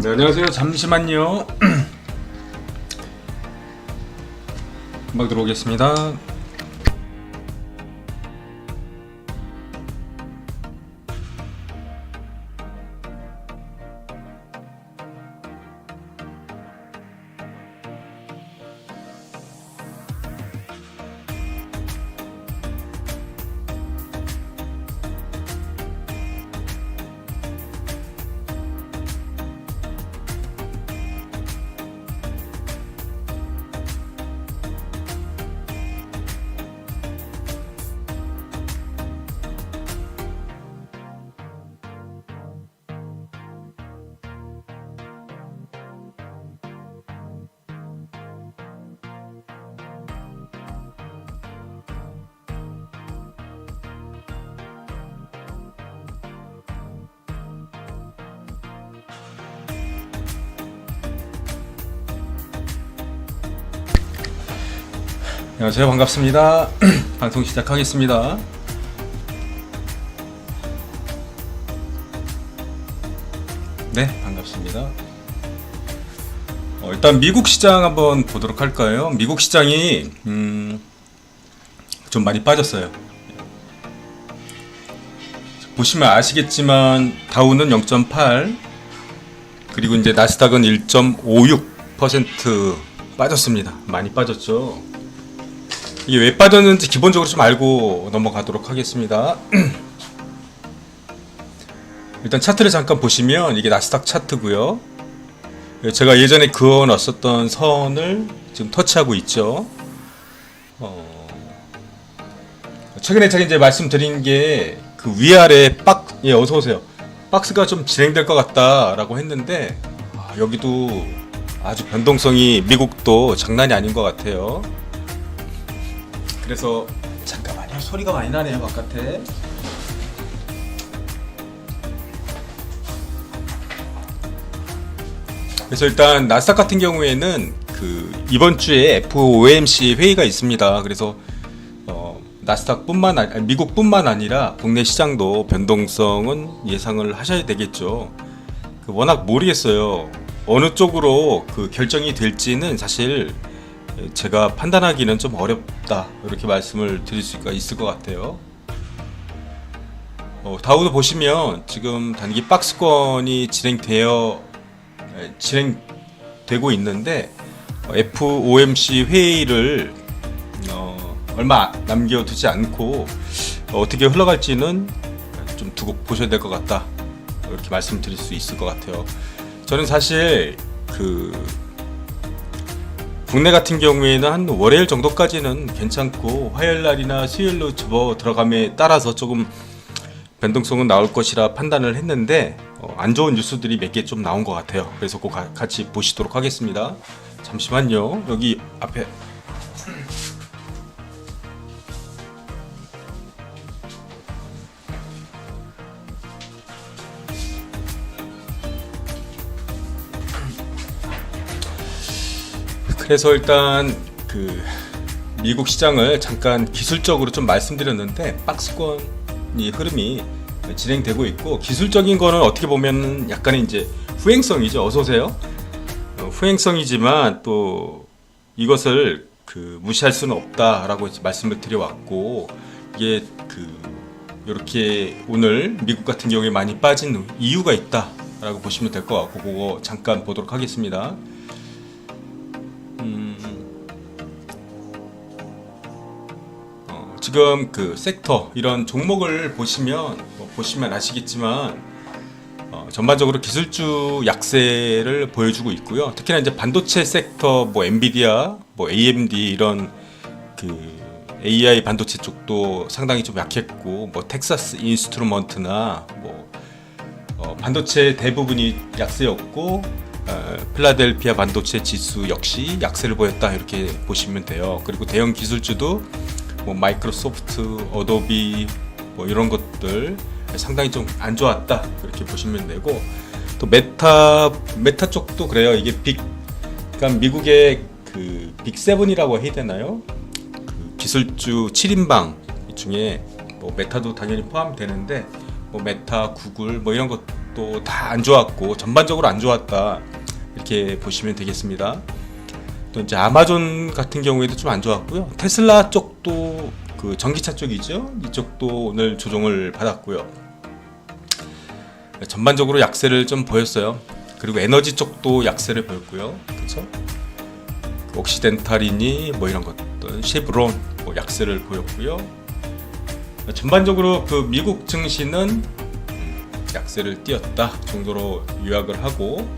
네, 안녕하세요. 잠시만요. 금방 들어오겠습니다. 안녕하세요. 반갑습니다. 방송 시작하겠습니다. 네, 반갑습니다. 어, 일단 미국 시장 한번 보도록 할까요? 미국 시장이 음, 좀 많이 빠졌어요. 보시면 아시겠지만 다우는 0.8 그리고 이제 나스닥은 1.56% 빠졌습니다. 많이 빠졌죠. 이게 왜 빠졌는지 기본적으로 좀 알고 넘어가도록 하겠습니다. 일단 차트를 잠깐 보시면 이게 나스닥 차트고요. 제가 예전에 그어 놨었던 선을 지금 터치하고 있죠. 어, 최근에 제가 이제 말씀드린 게 그 위아래 박, 예, 어서 오세요. 박스가 좀 진행될 것 같다라고 했는데 아, 여기도 아주 변동성이 미국도 장난이 아닌 것 같아요. 그래서 잠깐만요. 소리가 많이 나네요 바깥에. 그래서 일단 나스닥 같은 경우에는 그 이번 주에 FOMC 회의가 있습니다. 그래서 어, 나스닥뿐만 아니 미국뿐만 아니라 국내 시장도 변동성은 예상을 하셔야 되겠죠. 그 워낙 모르겠어요. 어느 쪽으로 그 결정이 될지는 사실 제가 판단하기는 좀 어렵다 이렇게 말씀을 드릴 수가 있을 것 같아요. 어, 다우도 보시면 지금 단기 박스권이 진행되어 에, 진행되고 있는데 어, FOMC 회의를 어, 얼마 남겨두지 않고 어, 떻게 흘러갈지는 좀 두고 보셔야 될 것 같다 이렇게 말씀드릴 수 있을 것 같아요. 저는 사실 그 국내 같은 경우에는 한 월요일 정도까지는 괜찮고 화요일 날이나 수요일로 접어 들어감에 따라서 조금 변동성은 나올 것이라 판단을 했는데 어, 안 좋은 뉴스들이 몇 개 좀 나온 것 같아요. 그래서 꼭 가- 같이 보시도록 하겠습니다. 잠시만요. 여기 앞에 그래서 일단 그 미국 시장을 잠깐 기술적으로 좀 말씀드렸는데 박스권이 흐름이 진행되고 있고 기술적인 거는 어떻게 보면 약간의 이제 후행성이죠. 어서 오세요. 어, 후행성이지만 또 이것을 그 무시할 수는 없다라고 말씀을 드려왔고 이게 그 이렇게 오늘 미국 같은 경우에 많이 빠진 이유가 있다라고 보시면 될 것 같고 그거 잠깐 보도록 하겠습니다. 지금 그 섹터 이런 종목을 보시면 뭐 보시면 아시겠지만 어, 전반적으로 기술주 약세를 보여주고 있고요. 특히나 이제 반도체 섹터 뭐 엔비디아, 뭐 AMD 이런 그 AI 반도체 쪽도 상당히 좀 약했고 뭐 텍사스 인스트루먼트나 뭐 어, 반도체 대부분이 약세였고 어, 필라델피아 반도체 지수 역시 약세를 보였다 이렇게 보시면 돼요. 그리고 대형 기술주도 뭐 마이크로소프트, 어도비 뭐 이런 것들 상당히 좀 안 좋았다 그렇게 보시면 되고 또 메타 메타 쪽도 그래요. 이게 빅 그러니까 미국의 그 빅세븐이라고 해야 되나요? 그 기술주 7인방 중에 뭐 메타도 당연히 포함되는데 뭐 메타, 구글 뭐 이런 것들 쪽도 다 안 좋았고 전반적으로 안 좋았다 이렇게 보시면 되겠습니다. 또 이제 아마존 같은 경우에도 좀 안 좋았고요. 테슬라 쪽 도 그 전기차 쪽이죠. 이쪽도 오늘 조정을 받았고요. 전반적으로 약세를 좀 보였어요. 그리고 에너지 쪽도 약세를 보였고요. 그렇죠? 옥시덴탈이니 뭐 이런 것들, 쉐브론 뭐 약세를 보였고요. 전반적으로 그 미국 증시는 약세를 띄었다 정도로 요약을 하고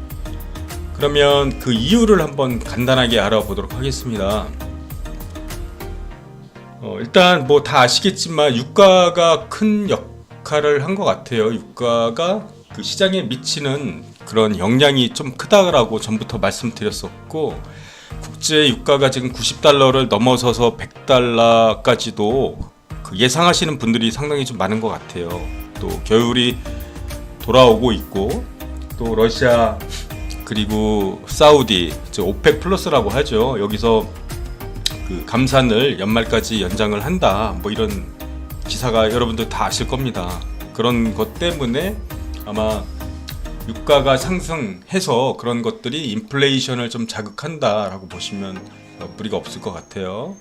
그러면 그 이유를 한번 간단하게 알아보도록 하겠습니다. 어, 일단 뭐 다 아시겠지만 유가가 큰 역할을 한 것 같아요. 유가가 그 시장에 미치는 그런 영향이 좀 크다라고 전부터 말씀드렸었고 국제 유가가 지금 90달러를 넘어서서 100달러까지도 그 예상하시는 분들이 상당히 좀 많은 것 같아요. 또 겨울이 돌아오고 있고 또 러시아 그리고 사우디 저 오펙 플러스라고 하죠. 여기서 그 감산을 연말까지 연장을 한다. 뭐 이런 기사가 여러분들 다 아실 겁니다. 그런 것 때문에 아마 유가가 상승해서 그런 것들이 인플레이션을 좀 자극한다라고 보시면 어, 무리가 없을 것 같아요.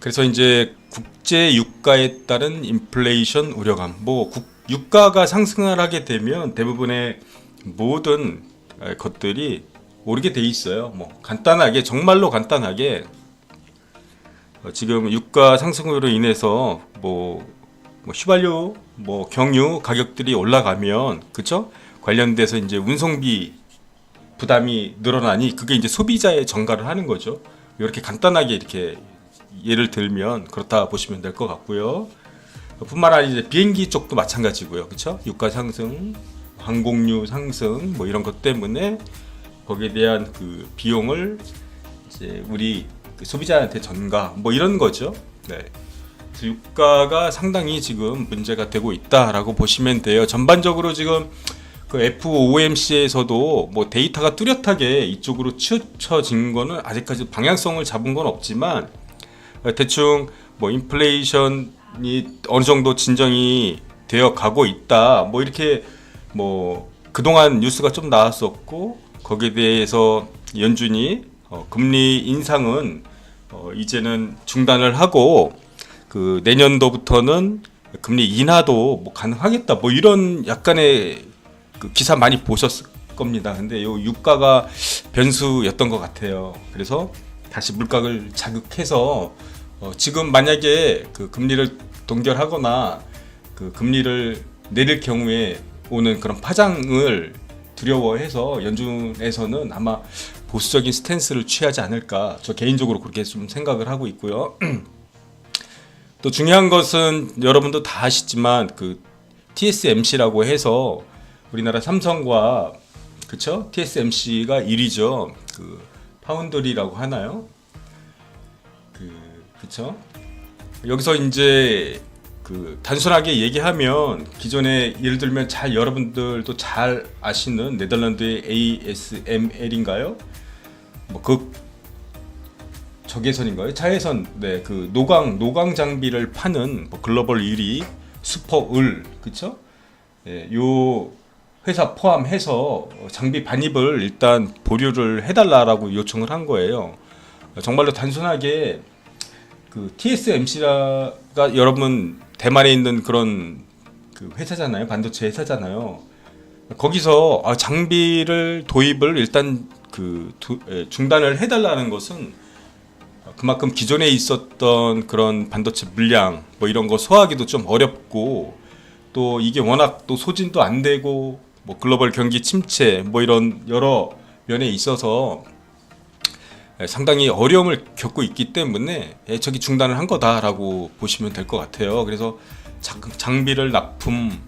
그래서 이제 국제 유가에 따른 인플레이션 우려감, 뭐 국, 유가가 상승을 하게 되면 대부분의 모든 에, 것들이 오르게 돼 있어요. 뭐 간단하게 정말로 간단하게 어, 지금 유가 상승으로 인해서 뭐, 뭐 휘발유, 뭐 경유 가격들이 올라가면 그쵸? 관련돼서 이제 운송비 부담이 늘어나니 그게 이제 소비자의 전가를 하는 거죠. 이렇게 간단하게 이렇게 예를 들면 그렇다 보시면 될 것 같고요. 뿐만 아니라 이제 비행기 쪽도 마찬가지고요. 그렇죠? 유가 상승, 항공유 상승 뭐 이런 것 때문에 거기에 대한 그 비용을 이제 우리 그 소비자한테 전가 뭐 이런 거죠. 네. 유가가 상당히 지금 문제가 되고 있다라고 보시면 돼요. 전반적으로 지금 그 FOMC에서도 뭐 데이터가 뚜렷하게 이쪽으로 치우쳐진 거는 아직까지 방향성을 잡은 건 없지만 대충 뭐 인플레이션이 어느 정도 진정이 되어 가고 있다. 뭐 이렇게 뭐 그동안 뉴스가 좀 나왔었고 거기에 대해서 연준이 어, 금리 인상은 어, 이제는 중단을 하고 그 내년도부터는 금리 인하도 뭐 가능하겠다. 뭐 이런 약간의 그 기사 많이 보셨을 겁니다. 근데 요 유가가 변수였던 것 같아요. 그래서 다시 물가를 자극해서 어, 지금 만약에 그 금리를 동결하거나 그 금리를 내릴 경우에 오는 그런 파장을 두려워해서 연준에서는 아마 보수적인 스탠스를 취하지 않을까 저 개인적으로 그렇게 좀 생각을 하고 있고요. 또 중요한 것은 여러분도 다 아시지만 그 TSMC라고 해서 우리나라 삼성과 그쵸? TSMC가 1위죠. 그 파운드리라고 하나요? 그 그쵸? 여기서 이제 그 단순하게 얘기하면 기존에 예를 들면 잘 여러분들도 잘 아시는 네덜란드의 ASML인가요? 뭐그 적외선인가요? 자외선 네그 노광 노광 장비를 파는 뭐 글로벌 1위 슈퍼을 그쵸? 예, 요 회사 포함해서 장비 반입을 일단 보류를 해달라라고 요청을 한 거예요. 정말로 단순하게 그 TSMC 가 여러분 대만에 있는 그런 그 회사잖아요. 반도체 회사잖아요. 거기서 아, 장비를 도입을 일단 그 두, 에, 중단을 해달라는 것은 그만큼 기존에 있었던 그런 반도체 물량 뭐 이런 거 소화하기도 좀 어렵고 또 이게 워낙 또 소진도 안 되고 뭐 글로벌 경기 침체 뭐 이런 여러 면에 있어서 상당히 어려움을 겪고 있기 때문에 저기 중단을 한 거다라고 보시면 될 것 같아요. 그래서 장비를 납품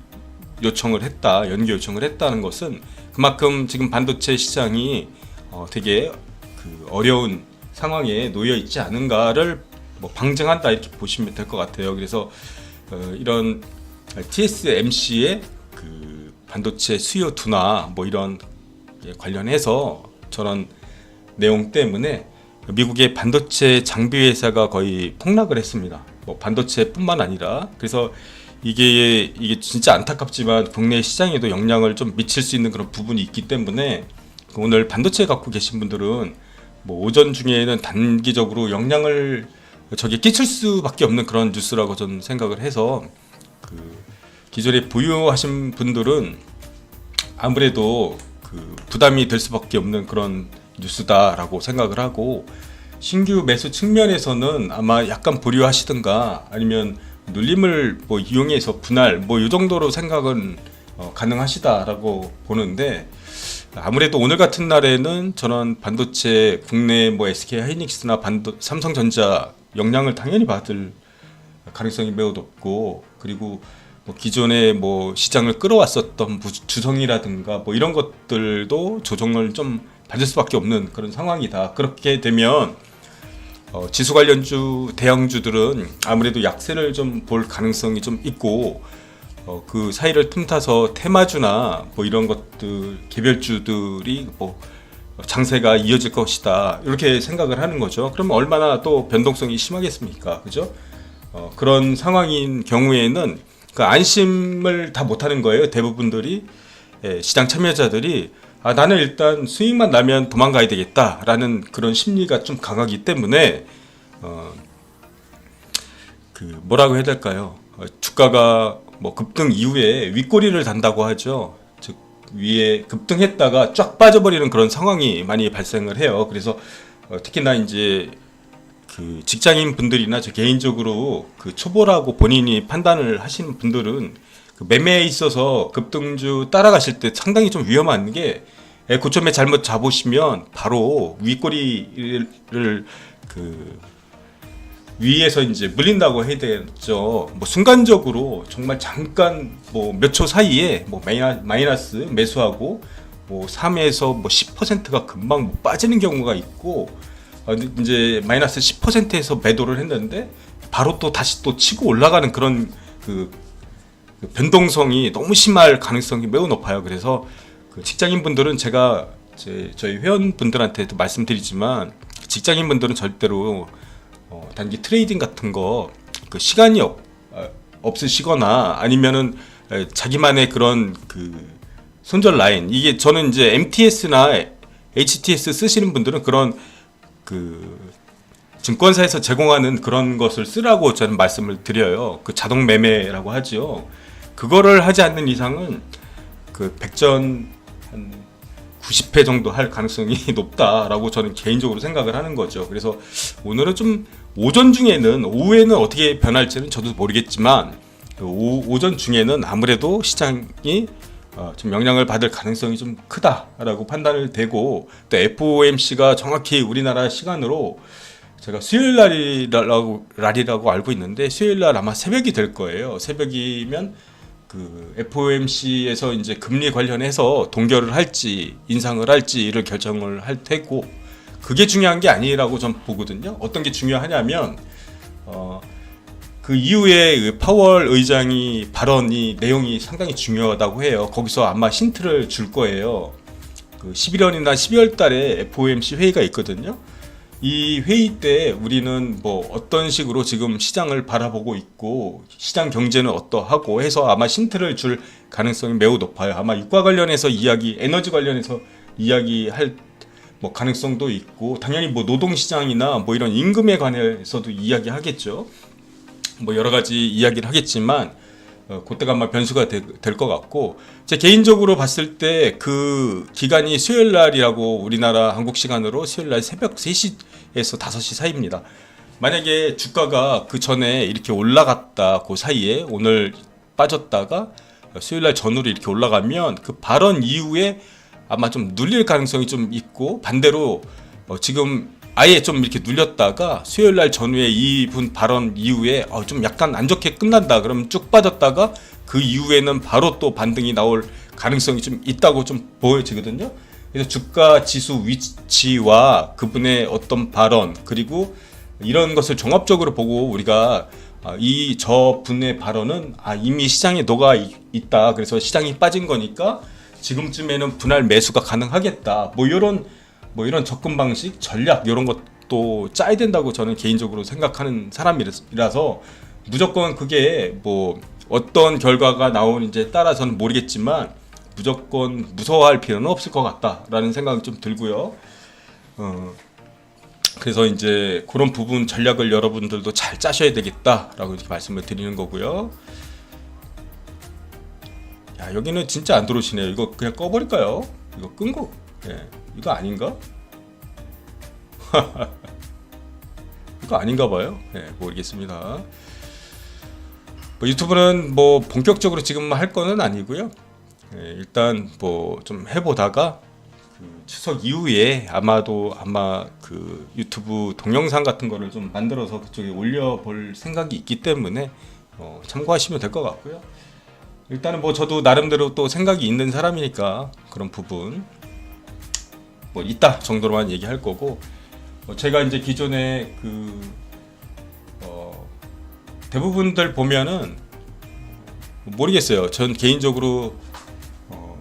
요청을 했다, 연기 요청을 했다는 것은 그만큼 지금 반도체 시장이 어 되게 그 어려운 상황에 놓여 있지 않은가를 뭐 방증한다 이렇게 보시면 될 것 같아요. 그래서 어 이런 TSMC의 그 반도체 수요 둔화 뭐 이런 관련해서 저런 내용 때문에 미국의 반도체 장비 회사가 거의 폭락을 했습니다. 뭐 반도체뿐만 아니라 그래서 이게 이게 진짜 안타깝지만 국내 시장에도 영향을 좀 미칠 수 있는 그런 부분이 있기 때문에 그 오늘 반도체 갖고 계신 분들은 뭐 오전 중에는 단기적으로 영향을 저게 끼칠 수밖에 없는 그런 뉴스라고 저는 생각을 해서 그 기존에 보유하신 분들은 아무래도 그 부담이 될 수밖에 없는 그런 뉴스다라고 생각을 하고 신규 매수 측면에서는 아마 약간 보류하시든가 아니면 눌림을 뭐 이용해서 분할 뭐 이 정도로 생각은 어, 가능하시다라고 보는데 아무래도 오늘 같은 날에는 저는 반도체 국내 뭐 SK 하이닉스나 반도 삼성전자 영향을 당연히 받을 가능성이 매우 높고 그리고 뭐 기존에 뭐 시장을 끌어왔었던 무- 주성이라든가 뭐 이런 것들도 조정을 좀 받을 수밖에 없는 그런 상황이다. 그렇게 되면 어, 지수 관련주 대형주들은 아무래도 약세를 좀 볼 가능성이 좀 있고 어, 그 사이를 틈타서 테마주나 뭐 이런 것들 개별주들이 뭐 장세가 이어질 것이다 이렇게 생각을 하는 거죠. 그러면 얼마나 또 변동성이 심하겠습니까, 그죠? 어, 그런 상황인 경우에는 그 안심을 다 못하는 거예요. 대부분들이 예, 시장 참여자들이 아, 나는 일단 수익만 나면 도망가야 되겠다라는 그런 심리가 좀 강하기 때문에 어, 그 뭐라고 해야 될까요? 어, 주가가 뭐 급등 이후에 윗꼬리를 단다고 하죠. 즉 위에 급등했다가 쫙 빠져버리는 그런 상황이 많이 발생을 해요. 그래서 어, 특히나 이제 그 직장인 분들이나 저 개인적으로 그 초보라고 본인이 판단을 하시는 분들은 그 매매에 있어서 급등주 따라가실 때 상당히 좀 위험한 게 예, 고점에 잘못 잡으시면 바로 윗꼬리를 그 위에서 이제 물린다고 해야 되죠. 뭐 순간적으로 정말 잠깐 뭐 몇 초 사이에 뭐 마이너스 매수하고 뭐 3에서 뭐 10%가 금방 뭐 빠지는 경우가 있고 어, 이제 마이너스 10%에서 매도를 했는데 바로 또 다시 또 치고 올라가는 그런 그, 그 변동성이 너무 심할 가능성이 매우 높아요. 그래서 그 직장인 분들은 제가 제 저희 회원분들한테도 말씀드리지만 직장인 분들은 절대로 어, 단기 트레이딩 같은 거 그 시간이 없, 어, 없으시거나 아니면은 에, 자기만의 그런 그 손절 라인 이게 저는 이제 MTS나 HTS 쓰시는 분들은 그런 그 증권사에서 제공하는 그런 것을 쓰라고 저는 말씀을 드려요. 그 자동 매매라고 하죠. 그거를 하지 않는 이상은 그 백전 한 90회 정도 할 가능성이 높다라고 저는 개인적으로 생각을 하는 거죠. 그래서 오늘은 좀 오전 중에는 오후에는 어떻게 변할지는 저도 모르겠지만 그 오, 오전 중에는 아무래도 시장이 어, 좀 영향을 받을 가능성이 좀 크다라고 판단을 되고 또 FOMC가 정확히 우리나라 시간으로 제가 수요일 날이라고 날이라고 알고 있는데 수요일 날 아마 새벽이 될 거예요. 새벽이면 그 FOMC에서 이제 금리 관련해서 동결을 할지 인상을 할지를 결정을 할 테고 그게 중요한 게 아니라고 전 보거든요. 어떤 게 중요하냐면 어, 그 이후에 그 파월 의장이 발언이 내용이 상당히 중요하다고 해요. 거기서 아마 힌트를 줄 거예요. 그 11월이나 12월 달에 FOMC 회의가 있거든요. 이 회의 때 우리는 뭐 어떤 식으로 지금 시장을 바라보고 있고 시장 경제는 어떠하고 해서 아마 힌트를 줄 가능성이 매우 높아요. 아마 유가 관련해서 이야기, 에너지 관련해서 이야기할 뭐 가능성도 있고 당연히 뭐 노동 시장이나 뭐 이런 임금에 관해서도 이야기하겠죠. 뭐 여러 가지 이야기를 하겠지만 어, 그때가 아마 변수가 될 것 같고 제 개인적으로 봤을 때 그 기간이 수요일 날이라고 우리나라 한국 시간으로 수요일 날 새벽 3시에서 5시 사이입니다. 만약에 주가가 그 전에 이렇게 올라갔다 그 사이에 오늘 빠졌다가 수요일 날 전후로 이렇게 올라가면 그 발언 이후에 아마 좀 눌릴 가능성이 좀 있고 반대로 어, 지금 아예 좀 이렇게 눌렸다가 수요일 날 전후에 이분 발언 이후에 어, 좀 약간 안 좋게 끝난다 그러면 쭉 빠졌다가 그 이후에는 바로 또 반등이 나올 가능성이 좀 있다고 좀 보여지거든요. 그래서 주가 지수 위치와 그분의 어떤 발언 그리고 이런 것을 종합적으로 보고 우리가 아, 이 저분의 발언은 아, 이미 시장에 녹아 이- 있다. 그래서 시장이 빠진 거니까 지금쯤에는 분할 매수가 가능하겠다. 뭐 이런 뭐 이런 접근 방식, 전략 이런 것도 짜야 된다고 저는 개인적으로 생각하는 사람이라서 무조건 그게 뭐 어떤 결과가 나오는지에 따라서는 모르겠지만 무조건 무서워할 필요는 없을 것 같다라는 생각이 좀 들고요. 어, 그래서 이제 그런 부분 전략을 여러분들도 잘 짜셔야 되겠다라고 이렇게 말씀을 드리는 거고요. 야 여기는 진짜 안 들어오시네요. 이거 그냥 꺼버릴까요? 이거 끈 거, 예, 이거 아닌가? 이거 아닌가 봐요. 예, 모르겠습니다. 뭐 유튜브는 뭐 본격적으로 지금 할 거는 아니고요. 예, 일단 뭐 좀 해보다가 그 추석 이후에 아마도 아마 그 유튜브 동영상 같은 거를 좀 만들어서 그쪽에 올려볼 생각이 있기 때문에 어, 참고하시면 될 것 같고요. 일단은 뭐 저도 나름대로 또 생각이 있는 사람이니까 그런 부분 뭐 있다 정도로만 얘기할 거고 어, 제가 이제 기존에 그 어, 대부분들 보면은 모르겠어요. 전 개인적으로 어,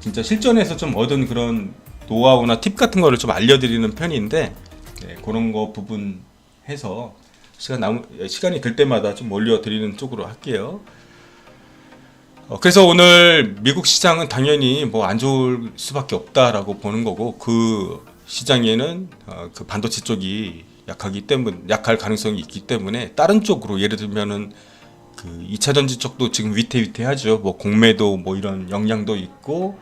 진짜 실전에서 좀 얻은 그런 노하우나 팁 같은 거를 좀 알려드리는 편인데 네, 그런 거 부분 해서 시간 남 시간이 될 때마다 좀 올려드리는 쪽으로 할게요. 어, 그래서 오늘 미국 시장은 당연히 뭐 안 좋을 수밖에 없다라고 보는 거고 그 시장에는 어, 그 반도체 쪽이 약하기 때문 약할 가능성이 있기 때문에 다른 쪽으로 예를 들면은 그 2차 전지 쪽도 지금 위태위태하죠. 뭐 공매도 뭐 이런 영향도 있고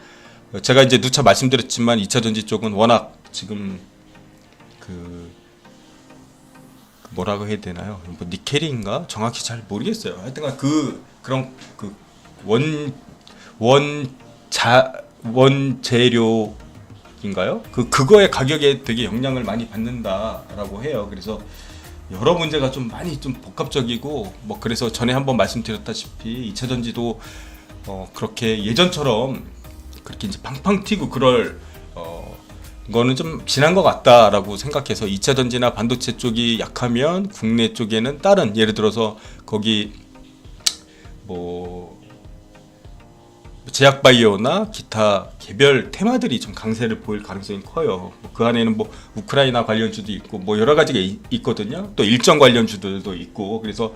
어, 제가 이제 누차 말씀드렸지만 2차 전지 쪽은 워낙 지금 그 뭐라고 해야 되나요? 뭐 니켈인가 정확히 잘 모르겠어요. 하여튼간 그 그런 그 원 원자 원재료인가요? 그 그거의 가격에 되게 영향을 많이 받는다라고 해요. 그래서 여러 문제가 좀 많이 좀 복합적이고 뭐 그래서 전에 한번 말씀드렸다시피 2차 전지도 어 그렇게 예전처럼 그렇게 이제 팡팡 튀고 그럴 어 거는 좀 지난 것 같다라고 생각해서 2차 전지나 반도체 쪽이 약하면 국내 쪽에는 다른 예를 들어서 거기 뭐 제약 바이오나 기타 개별 테마들이 좀 강세를 보일 가능성이 커요. 뭐그 안에는 뭐 우크라이나 관련주도 있고 뭐 여러 가지가 이- 있거든요. 또 일정 관련주들도 있고 그래서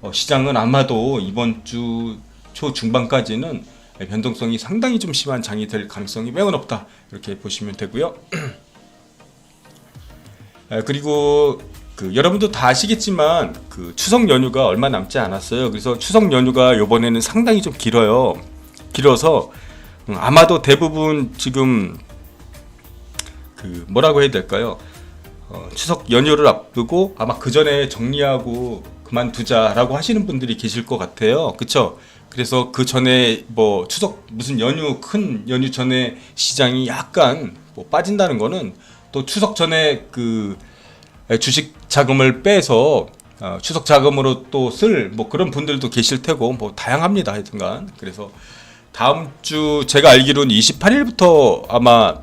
어, 시장은 아마도 이번 주 초 중반까지는 변동성이 상당히 좀 심한 장이 될 가능성이 매우 높다 이렇게 보시면 되고요. 아, 그리고 그 여러분도 다 아시겠지만 그 추석 연휴가 얼마 남지 않았어요. 그래서 추석 연휴가 이번에는 상당히 좀 길어요. 길어서 음, 아마도 대부분 지금 그 뭐라고 해야 될까요? 어, 추석 연휴를 앞두고 아마 그 전에 정리하고 그만두자라고 하시는 분들이 계실 것 같아요. 그렇죠? 그래서 그 전에 뭐 추석 무슨 연휴 큰 연휴 전에 시장이 약간 뭐 빠진다는 거는 또 추석 전에 그 주식 자금을 빼서 어, 추석 자금으로 또 쓸 뭐 그런 분들도 계실 테고 뭐 다양합니다 하여튼간 그래서 다음 주 제가 알기로는 28일부터 아마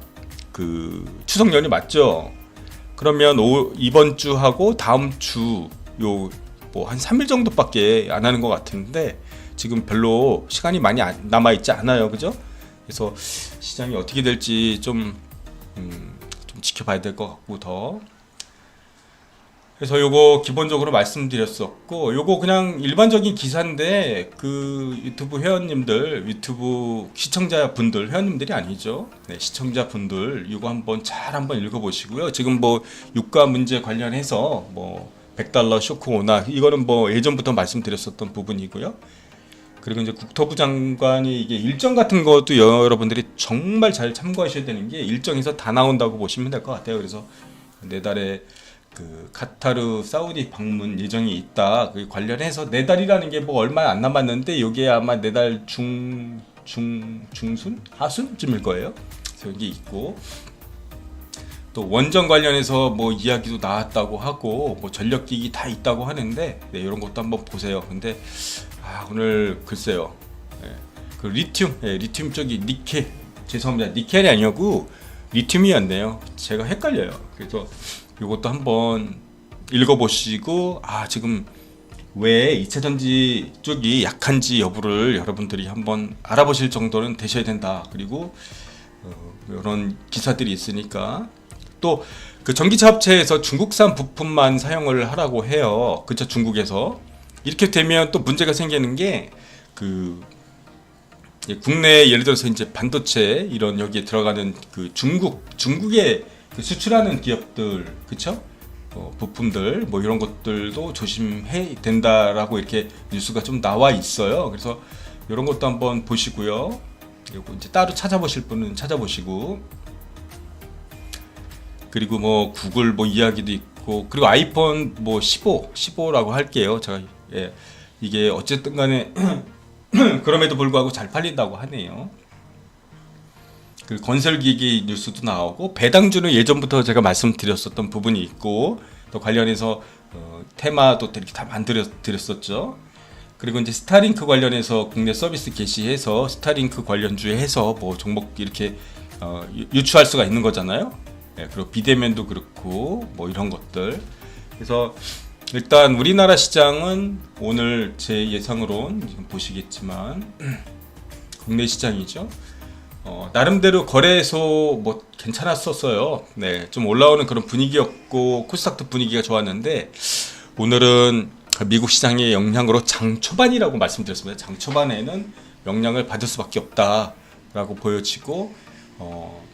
그 추석 연휴 맞죠? 그러면 오, 이번 주 하고 다음 주 요 뭐 한 3일 정도밖에 안 하는 것 같은데 지금 별로 시간이 많이 남아 있지 않아요, 그죠? 그래서 시장이 어떻게 될지 좀, 음, 좀 지켜봐야 될 것 같고 더. 그래서 요거 기본적으로 말씀드렸었고 요거 그냥 일반적인 기사인데 그 유튜브 회원님들 유튜브 시청자분들 회원님들이 아니죠. 네, 시청자분들 이거 한번 잘 한번 읽어보시고요. 지금 뭐 유가 문제 관련해서 뭐 100달러 쇼크 오나 이거는 뭐 예전부터 말씀드렸었던 부분이고요. 그리고 이제 국토부 장관이 이게 일정 같은 것도 여러분들이 정말 잘 참고하셔야 되는 게 일정에서 다 나온다고 보시면 될 것 같아요. 그래서 내달에 그 카타르 사우디 방문 예정이 있다. 그 관련해서 네 달이라는 게 뭐 얼마 안 남았는데 이게 아마 네 달 중 중 중순 하순쯤일 거예요. 그래서 있고 또 원전 관련해서 뭐 이야기도 나왔다고 하고 뭐 전력기기 다 있다고 하는데 네, 이런 것도 한번 보세요. 근데 아, 오늘 글쎄요. 예, 그 리튬, 예, 리튬 쪽이 니켈 죄송합니다. 니켈이 아니었고 리튬이었네요. 제가 헷갈려요. 그래서 이것도 한번 읽어보시고 아 지금 왜 2차 전지 쪽이 약한지 여부를 여러분들이 한번 알아보실 정도는 되셔야 된다. 그리고 어, 이런 기사들이 있으니까 또 그 전기차 업체에서 중국산 부품만 사용을 하라고 해요. 그쵸 중국에서 이렇게 되면 또 문제가 생기는 게그 예, 국내 예를 들어서 이제 반도체 이런 여기에 들어가는 그 중국 중국에 그 수출하는 기업들 그쵸? 어, 부품들 뭐 이런 것들도 조심해 된다라고 이렇게 뉴스가 좀 나와 있어요. 그래서 이런 것도 한번 보시고요. 그리고 이제 따로 찾아보실 분은 찾아보시고 그리고 뭐 구글 뭐 이야기도 있고 그리고 아이폰 뭐 15, 15라고 할게요. 제가 예. 이게 어쨌든 간에 그럼에도 불구하고 잘 팔린다고 하네요. 그 건설기기 뉴스도 나오고 배당주는 예전부터 제가 말씀드렸었던 부분이 있고 또 관련해서 어, 테마도 이렇게 다 만들어 드렸었죠. 그리고 이제 스타링크 관련해서 국내 서비스 개시해서 스타링크 관련주에 해서 뭐 종목 이렇게 어, 유- 유추할 수가 있는 거잖아요. 예, 그리고 비대면도 그렇고 뭐 이런 것들. 그래서 일단 우리나라 시장은 오늘 제 예상으론 지금 보시겠지만 국내 시장이죠. 어, 나름대로 거래소 뭐 괜찮았었어요. 네, 좀 올라오는 그런 분위기였고 코스닥도 분위기가 좋았는데 오늘은 미국 시장의 영향으로 장 초반이라고 말씀드렸습니다. 장 초반에는 영향을 받을 수밖에 없다라고 보여지고 어,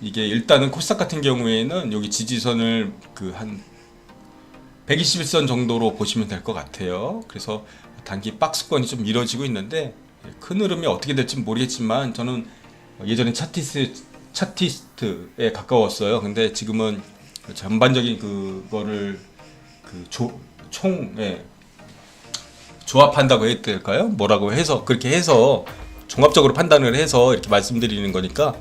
이게 일단은 코스닥 같은 경우에는 여기 지지선을 그 한 121선 정도로 보시면 될 것 같아요. 그래서 단기 박스권이 좀 이뤄지고 있는데 큰 흐름이 어떻게 될지 모르겠지만 저는 예전에 차티스 차티스트에 가까웠어요. 근데 지금은 그 전반적인 그거를 그총 예. 조합한다고 해야 될까요? 뭐라고 해서 그렇게 해서 종합적으로 판단을 해서 이렇게 말씀드리는 거니까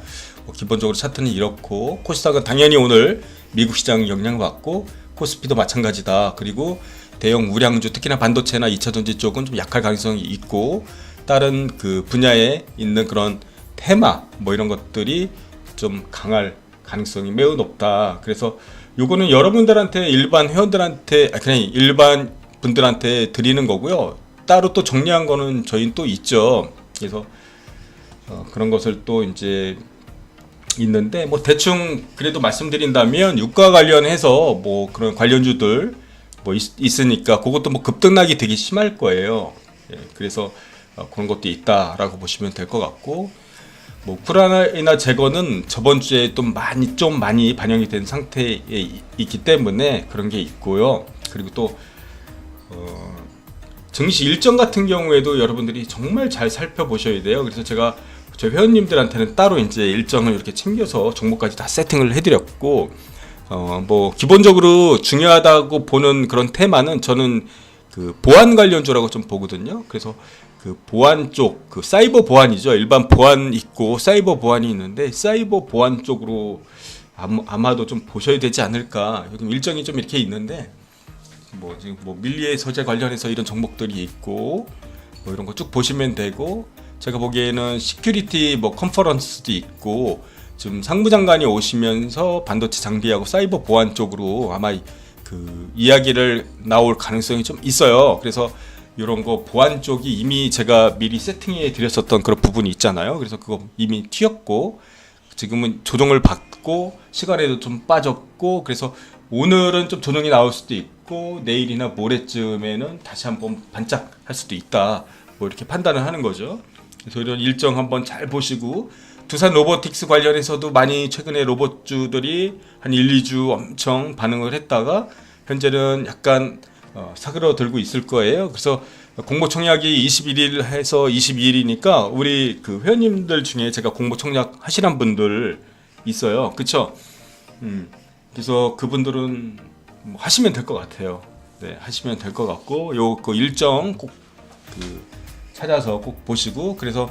뭐 기본적으로 차트는 이렇고 코스닥은 당연히 오늘 미국 시장 영향을 받고 코스피도 마찬가지다. 그리고 대형 우량주 특히나 반도체나 2차 전지 쪽은 좀 약할 가능성이 있고 다른 그 분야에 있는 그런 테마 뭐 이런 것들이 좀 강할 가능성이 매우 높다. 그래서 요거는 여러분들한테 일반 회원들한테 아, 그냥 일반 분들한테 드리는 거고요. 따로 또 정리한 거는 저희는 또 있죠. 그래서 어, 그런 것을 또 이제 있는데 뭐 대충 그래도 말씀드린다면 유가 관련해서 뭐 그런 관련주들 뭐 있, 으니까 그것도 뭐 급등락이 되게 심할 거예요. 예, 그래서 어, 그런 것도 있다라고 보시면 될 것 같고 뭐 우크라이나 재건은 저번 주에 좀 많이 좀 많이 반영이 된 상태에 이- 있기 때문에 그런 게 있고요. 그리고 또 어, 증시 일정 같은 경우에도 여러분들이 정말 잘 살펴보셔야 돼요. 그래서 제가 저 회원님들한테는 따로 이제 일정을 이렇게 챙겨서 종목까지 다 세팅을 해드렸고, 어, 뭐, 기본적으로 중요하다고 보는 그런 테마는 저는 그 보안 관련주라고 좀 보거든요. 그래서 그 보안 쪽, 그 사이버 보안이죠. 일반 보안 있고 사이버 보안이 있는데 사이버 보안 쪽으로 아마- 아마도 좀 보셔야 되지 않을까. 여기 일정이 좀 이렇게 있는데 뭐 지금 뭐 밀리의 소재 관련해서 이런 종목들이 있고 뭐 이런 거 쭉 보시면 되고 제가 보기에는 시큐리티 뭐 컨퍼런스도 있고 지금 상부장관이 오시면서 반도체 장비하고 사이버 보안 쪽으로 아마 이- 그 이야기를 나올 가능성이 좀 있어요. 그래서 이런 거 보안 쪽이 이미 제가 미리 세팅해 드렸었던 그런 부분이 있잖아요. 그래서 그거 이미 튀었고 지금은 조정을 받고 시간에도 좀 빠졌고 그래서 오늘은 좀 조정이 나올 수도 있고 내일이나 모레쯤에는 다시 한번 반짝할 수도 있다 뭐 이렇게 판단을 하는 거죠 그래서 이런 일정 한번 잘 보시고 두산 로보틱스 관련해서도 많이 최근에 로봇주들이 한 1, 2주 엄청 반응을 했다가 현재는 약간 어, 사그러들고 있을 거예요. 그래서 공모 청약이 21일 해서 22일이니까 우리 그 회원님들 중에 제가 공모 청약 하시는 분들 있어요. 그쵸? 음, 그래서 그분들은 뭐 하시면 될 것 같아요. 네, 하시면 될 것 같고 요 그 일정 꼭 그 찾아서 꼭 보시고 그래서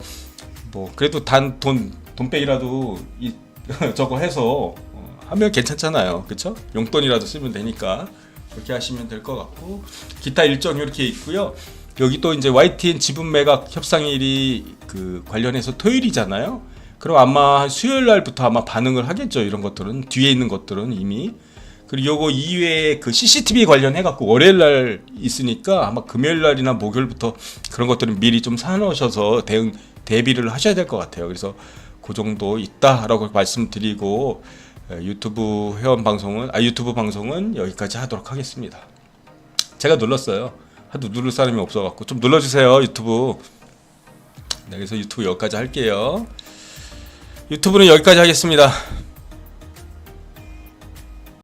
뭐 그래도 단 돈 돈빼기라도 이 저거 해서 어, 하면 괜찮잖아요. 그쵸? 용돈이라도 쓰면 되니까 그렇게 하시면 될 것 같고 기타 일정 이렇게 있고요. 여기 또 이제 YTN 지분 매각 협상일이 그 관련해서 토요일이잖아요. 그럼 아마 한 수요일 날부터 아마 반응을 하겠죠. 이런 것들은 뒤에 있는 것들은 이미 그리고 요거 이외에 그 CCTV 관련해 갖고 월요일 날 있으니까 아마 금요일 날이나 목요일부터 그런 것들은 미리 좀 사놓으셔서 대응 대비를 하셔야 될 것 같아요. 그래서 그 정도 있다라고 말씀드리고 에, 유튜브 회원 방송은 아 유튜브 방송은 여기까지 하도록 하겠습니다. 제가 눌렀어요. 하도 누를 사람이 없어갖고 좀 눌러주세요 유튜브. 네, 그래서 유튜브 여기까지 할게요. 유튜브는 여기까지 하겠습니다.